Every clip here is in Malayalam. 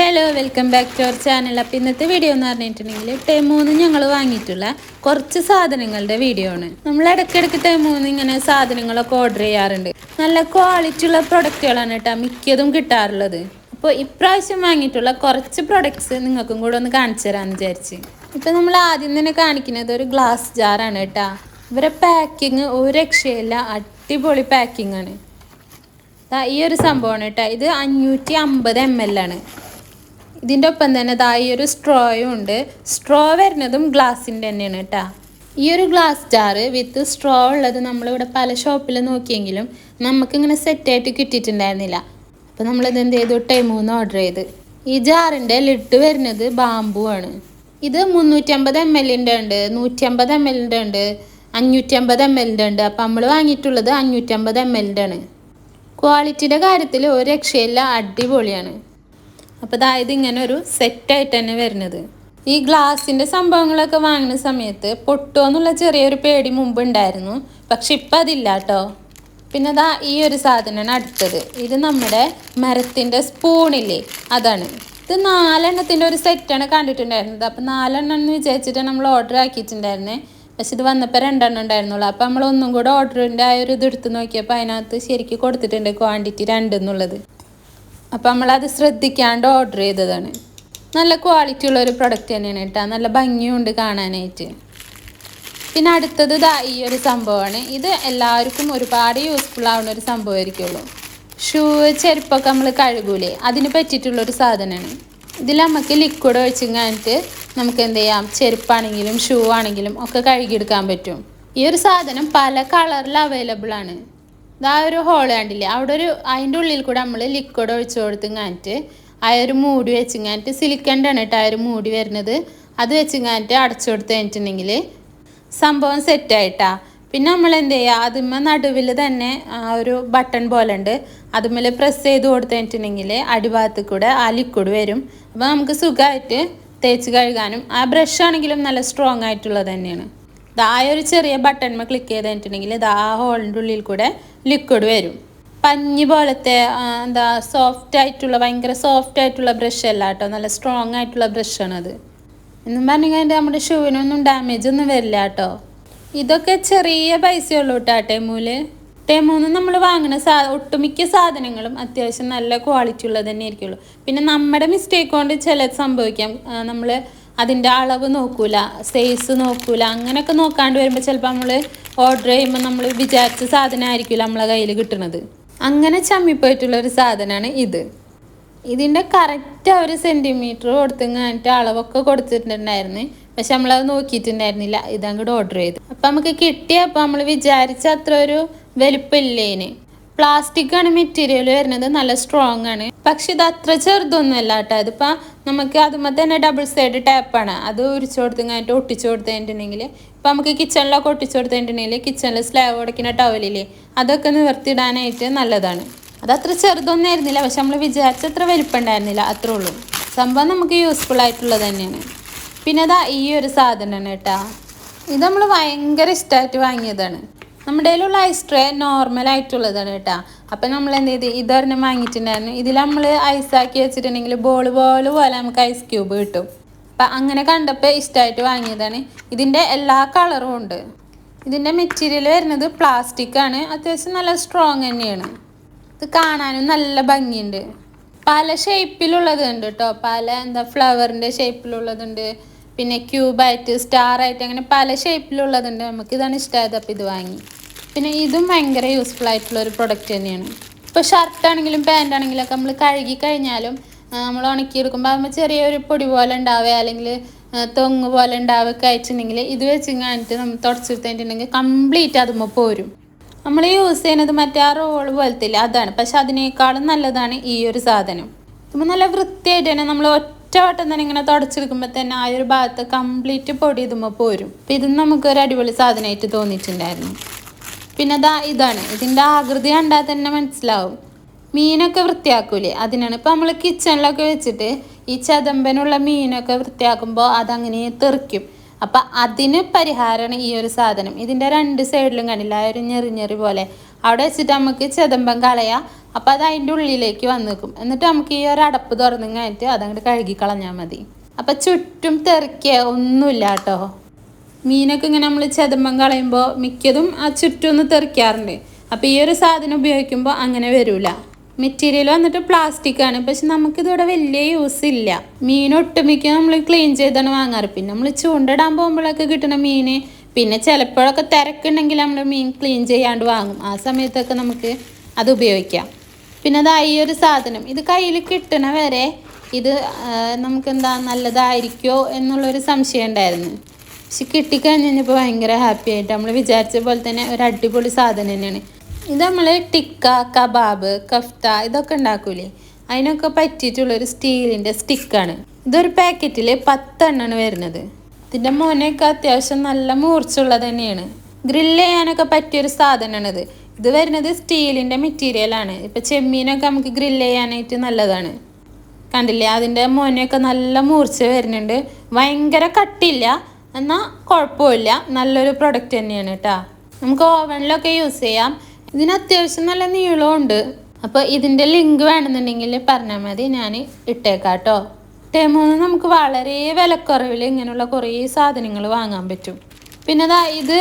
Hello welcome back to our channel അപ്പോൾ ഇന്നത്തെ വീഡിയോ എന്ന് പറഞ്ഞിട്ടുണ്ടെങ്കിൽ ടെമൂന്ന് ഞങ്ങൾ വാങ്ങിയിട്ടുള്ള കുറച്ച് സാധനങ്ങളുടെ വീഡിയോ ആണ്. നമ്മൾ ഇടയ്ക്കിടയ്ക്ക് ടെമൂന്ന് ഇങ്ങനെ സാധനങ്ങളൊക്കെ ഓർഡർ ചെയ്യാറുണ്ട്. നല്ല ക്വാളിറ്റി ഉള്ള പ്രൊഡക്റ്റുകളാണ് കേട്ടോ മിക്കതും കിട്ടാറുള്ളത്. അപ്പോൾ ഇപ്രാവശ്യം വാങ്ങിയിട്ടുള്ള കുറച്ച് പ്രൊഡക്ട്സ് നിങ്ങൾക്കും കൂടെ ഒന്ന് കാണിച്ചു തരാമെന്ന് വിചാരിച്ച്. ഇപ്പോൾ നമ്മൾ ആദ്യം തന്നെ കാണിക്കുന്നത് ഒരു ഗ്ലാസ് ജാറാണ് കേട്ടോ. ഇവരെ പാക്കിങ് ഒരു രക്ഷയില്ല അടിപൊളി പാക്കിംഗ് ആണ്. ഈ ഒരു സംഭവമാണ് കേട്ടോ. ഇത് അഞ്ഞൂറ്റി അമ്പത് എം എൽ ആണ്. ഇതിന്റെ ഒപ്പം തന്നെ ദാ ഈ ഒരു സ്ട്രോയും ഉണ്ട്. സ്ട്രോ വരുന്നതും ഗ്ലാസിന്റെ തന്നെയാണ് കേട്ടോ. ഈ ഒരു ഗ്ലാസ് ജാറ് വിത്ത് സ്ട്രോ ഉള്ളത് നമ്മളിവിടെ പല ഷോപ്പിൽ നോക്കിയെങ്കിലും നമുക്കിങ്ങനെ സെറ്റായിട്ട് കിട്ടിയിട്ടുണ്ടായിരുന്നില്ല. അപ്പോൾ നമ്മളിത് എന്ത് ചെയ്തു? ടൈമൂന്ന് ഓർഡർ ചെയ്ത്. ഈ ജാറിന്റെ ലിട്ട് വരുന്നത് ബാമ്പു ആണ്. ഇത് മുന്നൂറ്റമ്പത് എം എല്ലിന്റെ ഉണ്ട് നൂറ്റമ്പത് എം എല്ലിന്റെ ഉണ്ട് അഞ്ഞൂറ്റമ്പത് എം എല്ലിന്റെ ഉണ്ട്. അപ്പോൾ നമ്മൾ വാങ്ങിയിട്ടുള്ളത് അഞ്ഞൂറ്റമ്പത് എം എല്ലിന്റെ ആണ്. ക്വാളിറ്റിയുടെ കാര്യത്തിൽ ഒരു രക്ഷയില്ല അടിപൊളിയാണ്. അപ്പോൾ അതായത് ഇങ്ങനെ ഒരു സെറ്റായിട്ട് തന്നെ വരുന്നത്. ഈ ഗ്ലാസിന്റെ സംഭവങ്ങളൊക്കെ വാങ്ങുന്ന സമയത്ത് പൊട്ടുമോ എന്നുള്ള ചെറിയൊരു പേടി മുമ്പ് ഉണ്ടായിരുന്നു. പക്ഷെ ഇപ്പം അതില്ല കേട്ടോ പിന്നെ അതാ ഈ ഒരു സാധനമാണ് അടുത്തത്. ഇത് നമ്മുടെ മരത്തിന്റെ സ്പൂണില്ലേ അതാണ്. ഇത് നാലെണ്ണത്തിന്റെ ഒരു സെറ്റാണ് കണ്ടിട്ടുണ്ടായിരുന്നത്. അപ്പം നാലെണ്ണം എന്ന് വിചാരിച്ചിട്ട് നമ്മൾ ഓർഡർ ആക്കിയിട്ടുണ്ടായിരുന്നേ. പക്ഷെ ഇത് വന്നപ്പോൾ രണ്ടെണ്ണം ഉണ്ടായിരുന്നുള്ളൂ. അപ്പം നമ്മൾ ഒന്നും കൂടെ ഓർഡറിന്റെ ആ ഒരു ഇത് എടുത്ത് നോക്കിയപ്പോൾ അതിനകത്ത് ശരിക്കും കൊടുത്തിട്ടുണ്ട് ക്വാണ്ടിറ്റി രണ്ട് എന്നുള്ളത് അപ്പം നമ്മളത് ശ്രദ്ധിക്കാണ്ട് ഓർഡർ ചെയ്തതാണ്. നല്ല ക്വാളിറ്റി ഉള്ള ഒരു പ്രൊഡക്റ്റ് തന്നെയാണ് കേട്ടോ നല്ല ഭംഗിയുണ്ട് കാണാനായിട്ട്. പിന്നെ അടുത്തത് ഇതാ ഈ ഒരു സംഭവമാണ്. ഇത് എല്ലാവർക്കും ഒരുപാട് യൂസ്ഫുൾ ആവുന്ന ഒരു സംഭവമായിരിക്കുള്ളൂ. ഷൂ ചെരുപ്പൊക്കെ നമ്മൾ കഴുകൂലേ? അതിന് പറ്റിയിട്ടുള്ളൊരു സാധനമാണ്. ഇതിൽ നമുക്ക് ലിക്വിഡ് ഒഴിച്ചിങ്ങാനിട്ട് നമുക്ക് എന്ത് ചെയ്യാം? ചെരുപ്പാണെങ്കിലും ഷൂ ആണെങ്കിലും ഒക്കെ കഴുകിയെടുക്കാൻ പറ്റും. ഈ ഒരു സാധനം പല കളറിൽ അവൈലബിൾ ആണ്. ഇതാ ഒരു ഹോൾ കണ്ടില്ലേ? അവിടെ ഒരു അതിന്റെ ഉള്ളിൽ കൂടെ നമ്മൾ ലിക്വിഡ് ഒഴിച്ചു കൊടുത്തിങ്ങാനിട്ട് ആ ഒരു മൂടി വെച്ചിങ്ങാനിട്ട് സിലിക്കന്റെ ആണ് കേട്ടോ ആ ഒരു മൂടി വരുന്നത്. അത് വെച്ചിങ്ങാനിട്ട് അടച്ചു കൊടുത്ത് കഴിഞ്ഞിട്ടുണ്ടെങ്കിൽ സംഭവം സെറ്റായിട്ടാ പിന്നെ നമ്മൾ എന്ത് ചെയ്യുക? അതിന്മ നടുവിൽ തന്നെ ആ ഒരു ബട്ടൺ പോലെ ഉണ്ട്. അതുമ്മേൽ പ്രസ് ചെയ്ത് കൊടുത്ത് കഴിഞ്ഞിട്ടുണ്ടെങ്കിൽ അടിഭാഗത്ത് കൂടെ ആ ലിക്വിഡ് വരും. അപ്പോൾ നമുക്ക് സുഖമായിട്ട് തേച്ച് കഴുകാനും. ആ ബ്രഷ് ആണെങ്കിലും നല്ല സ്ട്രോങ് ആയിട്ടുള്ളത് തന്നെയാണ്. ദാ ഒരു ചെറിയ ബട്ടൺമ ക്ലിക്ക് ചെയ്ത് കഴിഞ്ഞിട്ടുണ്ടെങ്കിൽ ദാ ആ ഹോളിന്റെ ഉള്ളിൽ കൂടെ ലിക്വിഡ് വരും. പഞ്ഞി പോലത്തെ എന്താ സോഫ്റ്റ് ആയിട്ടുള്ള ഭയങ്കര സോഫ്റ്റ് ആയിട്ടുള്ള ബ്രഷ് അല്ല കേട്ടോ നല്ല സ്ട്രോങ് ആയിട്ടുള്ള ബ്രഷാണത് എന്നും പറഞ്ഞു കഴിഞ്ഞാൽ നമ്മുടെ ഷൂവിനൊന്നും ഡാമേജ് ഒന്നും വരില്ല കേട്ടോ ഇതൊക്കെ ചെറിയ പൈസയുള്ളൂ കേട്ടോ ടെമൂൽ. ടെമൂന്ന് നമ്മൾ വാങ്ങുന്ന സാ ഒട്ടുമിക്ക സാധനങ്ങളും അത്യാവശ്യം നല്ല ക്വാളിറ്റി ഉള്ളത് തന്നെ ആയിരിക്കുള്ളൂ പിന്നെ നമ്മുടെ മിസ്റ്റേക്ക് കൊണ്ട് ചിലത് സംഭവിക്കാം. നമ്മൾ അതിന്റെ അളവ് നോക്കൂല സൈസ് നോക്കൂല അങ്ങനെയൊക്കെ നോക്കാണ്ട് വരുമ്പോൾ ചിലപ്പോൾ നമ്മൾ ഓർഡർ ചെയ്യുമ്പോൾ നമ്മൾ വിചാരിച്ച സാധനം ആയിരിക്കില്ല നമ്മളെ കയ്യിൽ കിട്ടുന്നത് അങ്ങനെ ചമ്മിപ്പോയിട്ടുള്ള ഒരു സാധനമാണ് ഇത്. ഇതിന്റെ കറക്റ്റ് ഒരു സെന്റിമീറ്റർ കൊടുത്തിങ്ങാനിട്ട് അളവൊക്കെ കൊടുത്തിട്ടുണ്ടായിരുന്നു. പക്ഷെ നമ്മളത് നോക്കിയിട്ടുണ്ടായിരുന്നില്ല. ഇതങ്ങോട്ട് ഓർഡർ ചെയ്തു. അപ്പം നമുക്ക് കിട്ടിയപ്പോൾ നമ്മൾ വിചാരിച്ച അത്ര ഒരു വലുപ്പമില്ലേന് പ്ലാസ്റ്റിക് ആണ് മെറ്റീരിയൽ വരുന്നത് നല്ല സ്ട്രോങ് ആണ്. പക്ഷെ ഇത് അത്ര ചെറുതൊന്നുമല്ല കേട്ടോ. ഇതിപ്പോൾ നമുക്ക് അതുമ്പോൾ തന്നെ ഡബിൾ സൈഡ് ടാപ്പാണ് അത് ഉരിച്ചു കൊടുത്തിങ്ങായിട്ട് ഒട്ടിച്ചു കൊടുത്തിട്ടുണ്ടെങ്കിൽ ഇപ്പൊ നമുക്ക് കിച്ചണിലൊക്കെ ഒട്ടിച്ചു കൊടുത്തിട്ടുണ്ടെങ്കിൽ കിച്ചണിൽ സ്ലാബ് ഉടക്കുന്ന ടവലില്ലേ അതൊക്കെ നിവർത്തിയിടാനായിട്ട് നല്ലതാണ്. അത് അത്ര ചെറുതൊന്നും ആയിരുന്നില്ല. പക്ഷെ നമ്മൾ വിചാരിച്ച അത്ര വലിപ്പം ഉണ്ടായിരുന്നില്ല അത്രേ ഉള്ളൂ. സംഭവം നമുക്ക് യൂസ്ഫുൾ ആയിട്ടുള്ളത് തന്നെയാണ്. പിന്നെ അതാ ഈ ഒരു സാധനമാണ് കേട്ടാ. ഇത് നമ്മൾ ഭയങ്കര ഇഷ്ടമായിട്ട് വാങ്ങിയതാണ്. നമ്മുടെ കയ്യിലുള്ള ഐസ് ട്രേ നോർമൽ ആയിട്ടുള്ളതാണ് കേട്ടാ. അപ്പം നമ്മൾ എന്ത് ചെയ്ത്? ഇതൊരെണ്ണം വാങ്ങിയിട്ടുണ്ടായിരുന്നു. ഇതിൽ നമ്മൾ ഐസാക്കി വെച്ചിട്ടുണ്ടെങ്കിൽ ബോൾ ബോൾ പോലെ നമുക്ക് ഐസ് ക്യൂബ് കിട്ടും. അപ്പം അങ്ങനെ കണ്ടപ്പോൾ ഇഷ്ടമായിട്ട് വാങ്ങിയതാണ്. ഇതിന്റെ എല്ലാ കളറും ഉണ്ട്. ഇതിന്റെ മെറ്റീരിയൽ വരുന്നത് പ്ലാസ്റ്റിക് ആണ്. അത്യാവശ്യം നല്ല സ്ട്രോങ് തന്നെയാണ്. ഇത് കാണാനും നല്ല ഭംഗിയുണ്ട്. പല ഷേപ്പിലുള്ളത് ഉണ്ട് കേട്ടോ. പല എന്താ ഫ്ലവറിന്റെ ഷേപ്പിലുള്ളതുണ്ട് പിന്നെ ക്യൂബായിട്ട് സ്റ്റാറായിട്ട് അങ്ങനെ പല ഷേപ്പിലുള്ളതുണ്ട് നമുക്ക് ഇതാണ് ഇഷ്ടമായത് അപ്പോൾ ഇത് വാങ്ങി. പിന്നെ ഇതും ഭയങ്കര യൂസ്ഫുൾ ആയിട്ടുള്ള ഒരു പ്രൊഡക്റ്റ് തന്നെയാണ്. ഇപ്പോൾ ഷർട്ട് ആണെങ്കിലും പാന്റ് ആണെങ്കിലും ഒക്കെ നമ്മൾ കഴുകി കഴിഞ്ഞാലും നമ്മൾ ഉണക്കി എടുക്കുമ്പോൾ അതുമ്പോൾ ചെറിയൊരു പൊടി പോലെ ഉണ്ടാവുക അല്ലെങ്കിൽ തൊങ്ങ് പോലെ ഉണ്ടാവുക അയച്ചിട്ടുണ്ടെങ്കിൽ ഇത് വെച്ച് കഴിഞ്ഞിട്ട് നമ്മൾ തുടച്ചെടുത്തിട്ടുണ്ടെങ്കിൽ കംപ്ലീറ്റ് അതുമ്പോൾ പോരും. നമ്മൾ യൂസ് ചെയ്യുന്നത് മറ്റേ ആ റോൾ പോലത്തെ ഇല്ല അതാണ്. പക്ഷെ അതിനേക്കാളും നല്ലതാണ് ഈ ഒരു സാധനം. ഇപ്പം നല്ല വൃത്തിയായിട്ട് തന്നെ നമ്മൾ ഒറ്റ വട്ടം തന്നെ ഇങ്ങനെ തുടച്ചെടുക്കുമ്പോൾ തന്നെ ആ ഒരു ഭാഗത്ത് കംപ്ലീറ്റ് പൊടി ഇതുമ്പോൾ പോരും. അപ്പം ഇത് നമുക്കൊരു അടിപൊളി സാധനമായിട്ട് തോന്നിയിട്ടുണ്ടായിരുന്നു. പിന്നെ ദാ ഇതാണ്. ഇതിന്റെ ആകൃതി കണ്ടാൽ തന്നെ മനസ്സിലാവും. മീനൊക്കെ വൃത്തിയാക്കൂലേ? അതിനാണ് ഇപ്പം നമ്മൾ കിച്ചണിലൊക്കെ വെച്ചിട്ട് ഈ ചതമ്പനുള്ള മീനൊക്കെ വൃത്തിയാക്കുമ്പോൾ അതങ്ങനെ തെറിക്കും. അപ്പം അതിന് പരിഹാരമാണ് ഈ ഒരു സാധനം. ഇതിന്റെ രണ്ട് സൈഡിലും കണ്ടില്ല? ആ ഒരു ഞെറി ഞെറി പോലെ. അവിടെ വെച്ചിട്ട് നമുക്ക് ചതമ്പം കളയാം. അപ്പോൾ അത് അതിന്റെ ഉള്ളിലേക്ക് വന്ന് നിൽക്കും എന്നിട്ട് നമുക്ക് ഈ ഒരു അടപ്പ് തുറന്നു കഴിഞ്ഞിട്ട് അതങ്ങോട്ട് കഴുകി കളഞ്ഞാൽ മതി. അപ്പം ചുറ്റും തെറിക്കുക ഒന്നുമില്ല കേട്ടോ മീനൊക്കെ ഇങ്ങനെ നമ്മൾ ചതുമ്പം കളയുമ്പോൾ മിക്കതും ആ ചുറ്റും ഒന്ന് തെറിക്കാറുണ്ട്. അപ്പോൾ ഈ ഒരു സാധനം ഉപയോഗിക്കുമ്പോൾ അങ്ങനെ വരില്ല മെറ്റീരിയൽ വന്നിട്ട് പ്ലാസ്റ്റിക് ആണ്. പക്ഷെ നമുക്കിതോടെ വലിയ യൂസ് ഇല്ല. മീൻ ഒട്ടുമിക്ക നമ്മൾ ക്ലീൻ ചെയ്താണ് വാങ്ങാറ്. പിന്നെ നമ്മൾ ചൂണ്ടിടാൻ പോകുമ്പോഴൊക്കെ കിട്ടുന്ന മീൻ പിന്നെ ചിലപ്പോഴൊക്കെ തിരക്കുണ്ടെങ്കിൽ നമ്മൾ മീൻ ക്ലീൻ ചെയ്യാണ്ട് വാങ്ങും. ആ സമയത്തൊക്കെ നമുക്ക് അത് ഉപയോഗിക്കാം. പിന്നെ അതാ ഒരു സാധനം. ഇത് കയ്യിൽ കിട്ടണ വരെ ഇത് നമുക്ക് എന്താ നല്ലതായിരിക്കുമോ എന്നുള്ളൊരു സംശയം ഉണ്ടായിരുന്നു. പക്ഷെ കിട്ടിക്കഴിഞ്ഞ് കഴിഞ്ഞപ്പോൾ ഭയങ്കര ഹാപ്പി ആയിട്ട് നമ്മൾ വിചാരിച്ച പോലെ തന്നെ ഒരു അടിപൊളി സാധനം തന്നെയാണ്. ഇത് നമ്മൾ ടിക്ക കബാബ് കഫ്ത ഇതൊക്കെ ഉണ്ടാക്കൂലേ? അതിനൊക്കെ പറ്റിയിട്ടുള്ളൊരു സ്റ്റീലിന്റെ സ്റ്റിക്കാണ് ഇതൊരു പാക്കറ്റിൽ പത്തെണ്ണമാണ് വരുന്നത്. ഇതിന്റെ മോനൊക്കെ അത്യാവശ്യം നല്ല മൂർച്ചുള്ളത് തന്നെയാണ്. ഗ്രില്ല് ചെയ്യാനൊക്കെ പറ്റിയൊരു സാധനമാണിത് ഇത് വരുന്നത് സ്റ്റീലിന്റെ മെറ്റീരിയലാണ് ഇപ്പം ചെമ്മീനൊക്കെ നമുക്ക് ഗ്രില്ല് ചെയ്യാനായിട്ട് നല്ലതാണ്. കണ്ടില്ലേ? അതിന്റെ മോനൊക്കെ നല്ല മൂർച്ച വരുന്നുണ്ട്. ഭയങ്കര കട്ടില്ല എന്നാൽ കുഴപ്പമില്ല. നല്ലൊരു പ്രൊഡക്റ്റ് തന്നെയാണ് കേട്ടോ നമുക്ക് ഓവനിലൊക്കെ യൂസ് ചെയ്യാം. ഇതിന് അത്യാവശ്യം നല്ല നീളമുണ്ട് അപ്പോൾ ഇതിന്റെ ലിങ്ക് വേണമെന്നുണ്ടെങ്കിൽ പറഞ്ഞാൽ മതി. ഞാൻ ഇട്ടേക്കാം കേട്ടോ ടെമോന്ന് നമുക്ക് വളരെ വിലക്കുറവിൽ ഇങ്ങനെയുള്ള കുറേ സാധനങ്ങൾ വാങ്ങാൻ പറ്റും. പിന്നെ ദാ ഇത്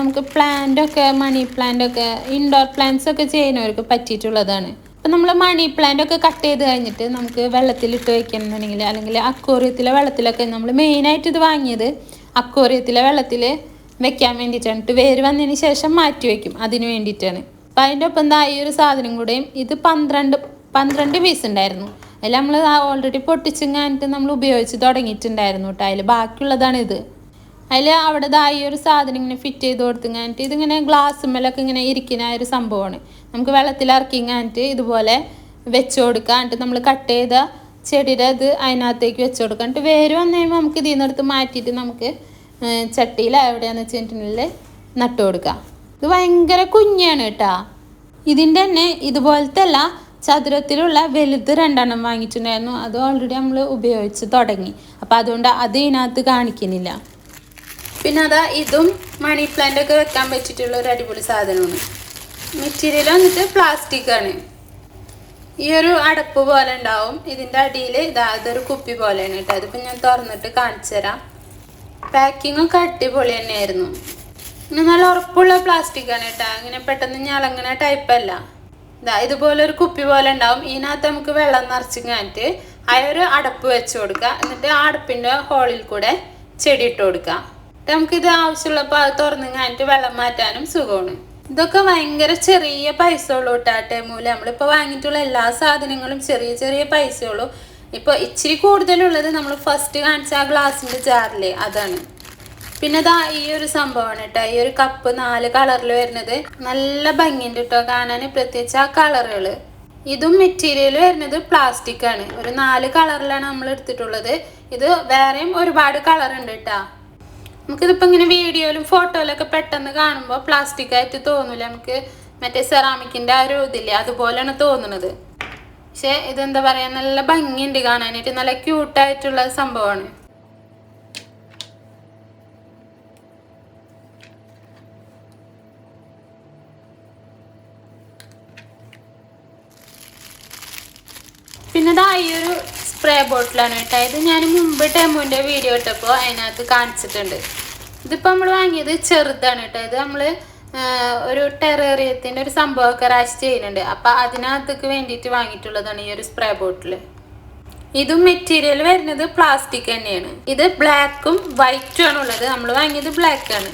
നമുക്ക് പ്ലാന്റൊക്കെ മണി പ്ലാന്റൊക്കെ ഇൻഡോർ പ്ലാന്റ്സ് ഒക്കെ ചെയ്യുന്നവർക്ക് പറ്റിയിട്ടുള്ളതാണ്. അപ്പം നമ്മൾ മണി പ്ലാന്റ് ഒക്കെ കട്ട് ചെയ്ത് കഴിഞ്ഞിട്ട് നമുക്ക് വെള്ളത്തിലിട്ട് വെക്കണമെന്നുണ്ടെങ്കിൽ അല്ലെങ്കിൽ അക്വോറിയത്തിലെ വെള്ളത്തിലൊക്കെ നമ്മൾ മെയിനായിട്ട് ഇത് വാങ്ങിയത് അക്വേറിയത്തിലെ വെള്ളത്തിൽ വെക്കാൻ വേണ്ടിയിട്ടാണ്. വേര് വന്നതിന് ശേഷം മാറ്റി വയ്ക്കും. അതിന് വേണ്ടിയിട്ടാണ്. അപ്പം അതിന്റെ ഒപ്പം ഈ ഒരു സാധനം കൂടെയും ഇത് പന്ത്രണ്ട് പന്ത്രണ്ട് പീസ് ഉണ്ടായിരുന്നു. അതിൽ നമ്മൾ ഓൾറെഡി പൊട്ടിച്ചിങ്ങാനിട്ട് നമ്മൾ ഉപയോഗിച്ച് തുടങ്ങിയിട്ടുണ്ടായിരുന്നു കേട്ടോ. അതിൽ ബാക്കിയുള്ളതാണ് ഇത്. അതിൽ അവിടെ ദാ ഈ ഒരു സാധനം ഇങ്ങനെ ഫിറ്റ് ചെയ്ത് കൊടുത്തിങ്ങാനിട്ട് ഇതിങ്ങനെ ഗ്ലാസ് മേലൊക്കെ ഇങ്ങനെ ഇരിക്കുന്ന ഒരു സംഭവമാണ്. നമുക്ക് വെള്ളത്തിൽ ഇറക്കിങ്ങാനിട്ട് ഇതുപോലെ വെച്ച് കൊടുക്കാനിട്ട് നമ്മൾ കട്ട് ചെയ്ത ചെടിയുടെ ഇത് അതിനകത്തേക്ക് വെച്ച് എന്നിട്ട് വേര് വന്നു കഴിയുമ്പോൾ നമുക്ക് ഇതിൽ നിന്നെടുത്ത് മാറ്റിയിട്ട് നമുക്ക് ചട്ടിയിൽ എവിടെയാണെന്ന് വെച്ചിട്ടുണ്ടെങ്കിൽ നട്ടു കൊടുക്കാം. ഇത് ഭയങ്കര കുഞ്ഞാണ് കേട്ടോ. ഇതിന്റെ തന്നെ ഇതുപോലത്തെ അല്ല ചതുരത്തിലുള്ള വലുത് രണ്ടെണ്ണം വാങ്ങിച്ചിട്ടുണ്ടായിരുന്നു അത് ഓൾറെഡി നമ്മൾ ഉപയോഗിച്ച് തുടങ്ങി. അപ്പോൾ അതുകൊണ്ട് അത് ഇതിനകത്ത് കാണിക്കുന്നില്ല. പിന്നെ അതാ ഇതും മണി പ്ലാന്റ് ഒക്കെ വെക്കാൻ പറ്റിയിട്ടുള്ള ഒരു അടിപൊളി സാധനമാണ്. മെറ്റീരിയൽ വന്നിട്ട് പ്ലാസ്റ്റിക് ആണ്. ഈ ഒരു അടപ്പ് പോലെ ഉണ്ടാവും. ഇതിന്റെ അടിയിൽ ഇതാ ഇതൊരു കുപ്പി പോലെയാണ് കേട്ടോ. അതിപ്പോൾ ഞാൻ തുറന്നിട്ട് കാണിച്ചു തരാം. പാക്കിങ് ഒക്കെ അടിപൊളി തന്നെയായിരുന്നു. ഇങ്ങനെ നല്ല ഉറപ്പുള്ള പ്ലാസ്റ്റിക് ആണ് കേട്ടോ. അങ്ങനെ പെട്ടെന്ന് ഞളങ്ങണ ടൈപ്പ് അല്ല. ഇതാ ഇതുപോലെ ഒരു കുപ്പി പോലെ ഉണ്ടാവും. ഇതിനകത്ത് നമുക്ക് വെള്ളം നിറച്ച് കഴിഞ്ഞിട്ട് ആ ഒരു അടപ്പ് വെച്ച് കൊടുക്കുക. എന്നിട്ട് ആ അടപ്പിന്റെ ഹോളിൽ കൂടെ ചെടി ഇട്ട് കൊടുക്കുക. നമുക്കിത് ആവശ്യമുള്ളപ്പോൾ അത് തുറന്ന് കഴിഞ്ഞിട്ട് വെള്ളം മാറ്റാനും സുഖമാണ്. ഇതൊക്കെ ഭയങ്കര ചെറിയ പൈസ ഉള്ളൂ ടാറ്റ മൂലം നമ്മളിപ്പോൾ വാങ്ങിയിട്ടുള്ള എല്ലാ സാധനങ്ങളും ചെറിയ ചെറിയ പൈസ ഉള്ളൂ ഇപ്പോൾ ഇച്ചിരി കൂടുതലുള്ളത് നമ്മൾ ഫസ്റ്റ് കാണിച്ച ആ ഗ്ലാസിന്റെ ജാറിലെ അതാണ്. പിന്നെ ദാ ഈ ഒരു സംഭവമാണ് കേട്ടോ. ഈ ഒരു കപ്പ് നാല് കളറിൽ വരുന്നത്. നല്ല ഭംഗിയുണ്ട് കേട്ടോ. കാണാൻ പ്രത്യേകിച്ച് ആ കളറുകൾ ഇതും മെറ്റീരിയൽ വരുന്നത് പ്ലാസ്റ്റിക് ആണ്. ഒരു നാല് കളറിലാണ് നമ്മൾ എടുത്തിട്ടുള്ളത്. ഇത് വേറെയും ഒരുപാട് കളർ ഉണ്ട് കേട്ടോ. നമുക്കിതിപ്പോൾ ഇങ്ങനെ വീഡിയോയിലും ഫോട്ടോയിലൊക്കെ പെട്ടെന്ന് കാണുമ്പോൾ പ്ലാസ്റ്റിക് ആയിട്ട് തോന്നില്ല നമുക്ക് മറ്റേ സെറാമിക്കിന്റെ ആ ഒരു ഇതില്ലേ അതുപോലെയാണ് തോന്നുന്നത് പക്ഷേ ഇതെന്താ പറയുക നല്ല ഭംഗിയുണ്ട് കാണാനായിട്ട്. നല്ല ക്യൂട്ടായിട്ടുള്ള സംഭവമാണ്. പിന്നെ ഇതാ ഈ ഒരു സ്പ്രേ ബോട്ടിലാണ് കേട്ടോ. ഇത് ഞാൻ മുമ്പ് ടെമുവിന്റെ വീഡിയോ ഇട്ടപ്പോൾ അതിനകത്ത് കാണിച്ചിട്ടുണ്ട്. ഇതിപ്പോൾ നമ്മൾ വാങ്ങിയത് ചെറുതാണ് കേട്ടോ. ഇത് നമ്മൾ ഒരു ടെറേറിയത്തിന്റെ ഒരു സംഭവമൊക്കെ റാഷ് ചെയ്യുന്നുണ്ട്. അപ്പോൾ അതിനകത്തേക്ക് വേണ്ടിയിട്ട് വാങ്ങിയിട്ടുള്ളതാണ് ഈ ഒരു സ്പ്രേ ബോട്ടിൽ ഇതും മെറ്റീരിയൽ വരുന്നത് പ്ലാസ്റ്റിക് തന്നെയാണ്. ഇത് ബ്ലാക്കും വൈറ്റും ആണ് ഉള്ളത്. നമ്മൾ വാങ്ങിയത് ബ്ലാക്ക് ആണ്.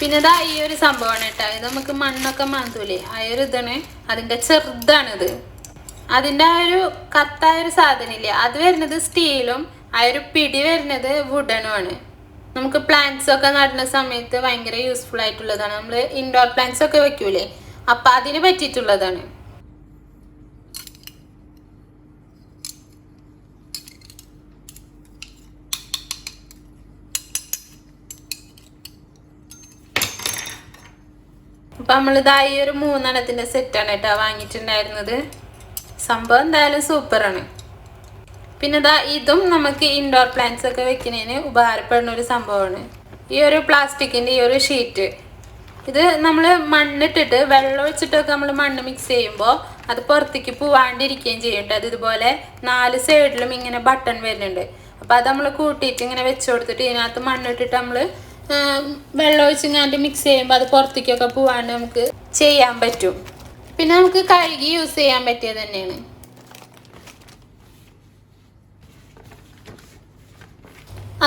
പിന്നെ ഇതാ ഈ ഒരു സംഭവമാണ് കേട്ടോ. ഇത് നമുക്ക് മണ്ണൊക്കെ മാന്തൂലേ. ആ ഒരു ഇതാണ്. അതിന്റെ ചെറുതാണിത്. അതിന്റെ ആ ഒരു കത്തായ ഒരു സാധനമില്ലേ അത് വരുന്നത് സ്റ്റീലും ആ ഒരു പിടി വരുന്നത് വുഡനുമാണ് നമുക്ക് പ്ലാന്റ്സ് ഒക്കെ നടുന്ന സമയത്ത് ഭയങ്കര യൂസ്ഫുൾ ആയിട്ടുള്ളതാണ്. നമ്മൾ ഇൻഡോർ പ്ലാന്റ്സ് ഒക്കെ വെക്കൂലേ? അപ്പം അതിന് പറ്റിയിട്ടുള്ളതാണ്. അപ്പം നമ്മളിതാ ഈ ഒരു മൂന്നെണ്ണത്തിന്റെ സെറ്റാണ് കേട്ടോ വാങ്ങിയിട്ടുണ്ടായിരുന്നത്. സംഭവം എന്തായാലും സൂപ്പറാണ് പിന്നെ ഇതാ ഇതും നമുക്ക് ഇൻഡോർ പ്ലാന്റ്സ് ഒക്കെ വെക്കുന്നതിന് ഉപകാരപ്പെടുന്ന ഒരു സംഭവമാണ്. ഈ ഒരു പ്ലാസ്റ്റിക്കിന്റെ ഈ ഒരു ഷീറ്റ്. ഇത് നമ്മൾ മണ്ണിട്ടിട്ട് വെള്ളം ഒഴിച്ചിട്ടൊക്കെ നമ്മൾ മണ്ണ് മിക്സ് ചെയ്യുമ്പോൾ അത് പുറത്തേക്ക് പോവാണ്ടിരിക്കുകയും ചെയ്യുന്നുണ്ട് അത് ഇതുപോലെ നാല് സൈഡിലും ഇങ്ങനെ ബട്ടൺ വരുന്നുണ്ട്. അപ്പോൾ അത് നമ്മൾ കൂട്ടിയിട്ട് ഇങ്ങനെ വെച്ച് കൊടുത്തിട്ട് ഇതിനകത്ത് മണ്ണിട്ടിട്ട് നമ്മൾ വെള്ളം ഒഴിച്ചിങ്ങാണ്ട് മിക്സ് ചെയ്യുമ്പോൾ അത് പുറത്തേക്കൊക്കെ പോവാണ്ട് നമുക്ക് ചെയ്യാൻ പറ്റും. പിന്നെ നമുക്ക് കഴുകി യൂസ് ചെയ്യാൻ പറ്റിയത് തന്നെയാണ്.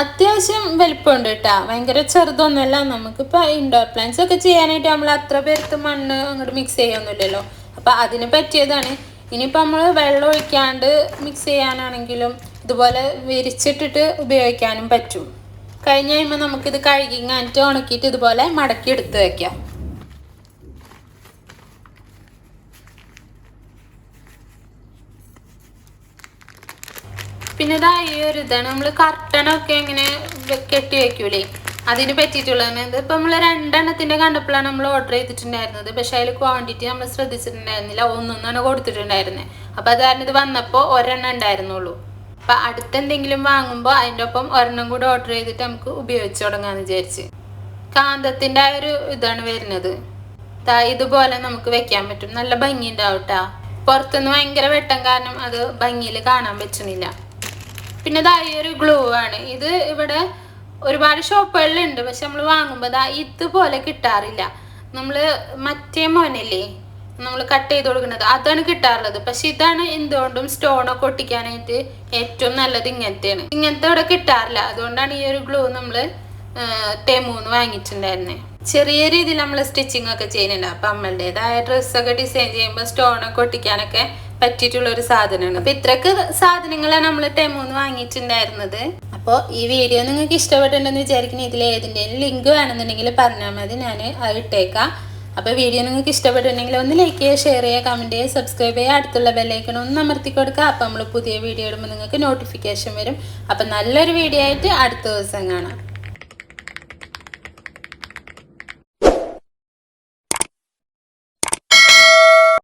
അത്യാവശ്യം വലിപ്പമുണ്ട് കേട്ടോ ഭയങ്കര ചെറുതൊന്നുമല്ല. നമുക്കിപ്പോൾ ഇൻഡോർ പ്ലാന്റ്സ് ഒക്കെ ചെയ്യാനായിട്ട് നമ്മൾ അത്ര പേർക്ക് മണ്ണ് അങ്ങോട്ട് മിക്സ് ചെയ്യൊന്നുമില്ലല്ലോ അപ്പോൾ അതിന് പറ്റിയതാണ്. ഇനിയിപ്പോൾ നമ്മൾ വെള്ളം ഒഴിക്കാണ്ട് മിക്സ് ചെയ്യാനാണെങ്കിലും ഇതുപോലെ വിരിച്ചിട്ടിട്ട് ഉപയോഗിക്കാനും പറ്റും. കഴിഞ്ഞ് കഴിയുമ്പോൾ നമുക്കിത് കഴുകി കഴുകിങ്ങാനിട്ട് ഉണക്കിയിട്ട് ഇതുപോലെ മടക്കി എടുത്ത് വയ്ക്കാം പിന്നെ ഇതാ ഈ ഒരു ഇതാണ് നമ്മൾ കർട്ടനൊക്കെ ഇങ്ങനെ കെട്ടി വെക്കൂലേ? അതിന് പറ്റിയിട്ടുള്ളതാണ്. ഇതിപ്പോൾ നമ്മൾ രണ്ടെണ്ണത്തിന്റെ കണ്ടപ്പോഴാണ് നമ്മൾ ഓർഡർ ചെയ്തിട്ടുണ്ടായിരുന്നത്. പക്ഷേ അതിൽ ക്വാണ്ടിറ്റി നമ്മൾ ശ്രദ്ധിച്ചിട്ടുണ്ടായിരുന്നില്ല. ഒന്നൊന്നാണ് കൊടുത്തിട്ടുണ്ടായിരുന്നത് അപ്പോൾ അത് കാരണം ഇത് വന്നപ്പോൾ ഒരെണ്ണം ഉണ്ടായിരുന്നുള്ളൂ. അപ്പം അടുത്ത് എന്തെങ്കിലും വാങ്ങുമ്പോൾ അതിന്റെ ഒപ്പം ഒരെണ്ണം കൂടി ഓർഡർ ചെയ്തിട്ട് നമുക്ക് ഉപയോഗിച്ച് തുടങ്ങാമെന്ന് വിചാരിച്ച്. കാന്തത്തിന്റെ ആ ഒരു ഇതാണ് വരുന്നത്. ഇതുപോലെ നമുക്ക് വെക്കാൻ പറ്റും. നല്ല ഭംഗി ഉണ്ടാവും ട്ടാ. പുറത്തുനിന്ന് ഭയങ്കര വെട്ടം കാരണം അത് ഭംഗിയിൽ കാണാൻ പറ്റണില്ല പിന്നെ ഇതാ ഈ ഒരു ഗ്ലൂ ആണ്. ഇത് ഇവിടെ ഒരുപാട് ഷോപ്പുകളിലുണ്ട്. പക്ഷെ നമ്മൾ വാങ്ങുമ്പോൾ ദാ ഇതുപോലെ കിട്ടാറില്ല. നമ്മൾ മറ്റേ മോനല്ലേ? നമ്മൾ കട്ട് ചെയ്ത് കൊടുക്കുന്നത്. അതാണ് കിട്ടാറുള്ളത്. പക്ഷെ ഇതാണ് എന്തുകൊണ്ടും സ്റ്റോണൊക്കെ ഒട്ടിക്കാനായിട്ട് ഏറ്റവും നല്ലത് ഇങ്ങനത്തെയാണ്. ഇങ്ങനത്തെ ഇവിടെ കിട്ടാറില്ല. അതുകൊണ്ടാണ് ഈ ഒരു ഗ്ലൂ നമ്മൾ തെമൂന്ന് വാങ്ങിച്ചിട്ടുണ്ടായിരുന്നത് ചെറിയ രീതിയിൽ നമ്മൾ സ്റ്റിച്ചിങ് ഒക്കെ ചെയ്യുന്നുണ്ട്. അപ്പം നമ്മളുടേതായ ഡ്രസ്സൊക്കെ ഡിസൈൻ ചെയ്യുമ്പോൾ സ്റ്റോണൊക്കെ ഒട്ടിക്കാനൊക്കെ പറ്റിയിട്ടുള്ള ഒരു സാധനമാണ്. അപ്പൊ ഇത്രക്ക് സാധനങ്ങളാണ് നമ്മൾ ടെമോന്ന് വാങ്ങിയിട്ടുണ്ടായിരുന്നത്. അപ്പോൾ ഈ വീഡിയോ നിങ്ങൾക്ക് ഇഷ്ടപ്പെട്ടുണ്ടെന്ന് വിചാരിക്കുന്ന. ഇതിൽ ഏതിന്റെയും ലിങ്ക് വേണമെന്നുണ്ടെങ്കിൽ പറഞ്ഞാൽ മതി. ഞാൻ അത് ഇട്ടേക്കാം. അപ്പോൾ വീഡിയോ നിങ്ങൾക്ക് ഇഷ്ടപ്പെട്ടുണ്ടെങ്കിൽ ഒന്ന് ലൈക്ക് ചെയ്യുക ഷെയർ ചെയ്യുക കമന്റ് ചെയ്യുക സബ്സ്ക്രൈബ് ചെയ്യുക അടുത്തുള്ള ബെല്ലൈക്കൺ ഒന്ന് അമർത്തി കൊടുക്കുക. അപ്പോൾ നമ്മൾ പുതിയ വീഡിയോ ഇടുമ്പോൾ നിങ്ങൾക്ക് നോട്ടിഫിക്കേഷൻ വരും. അപ്പോൾ നല്ലൊരു വീഡിയോ ആയിട്ട് അടുത്ത ദിവസം കാണാം.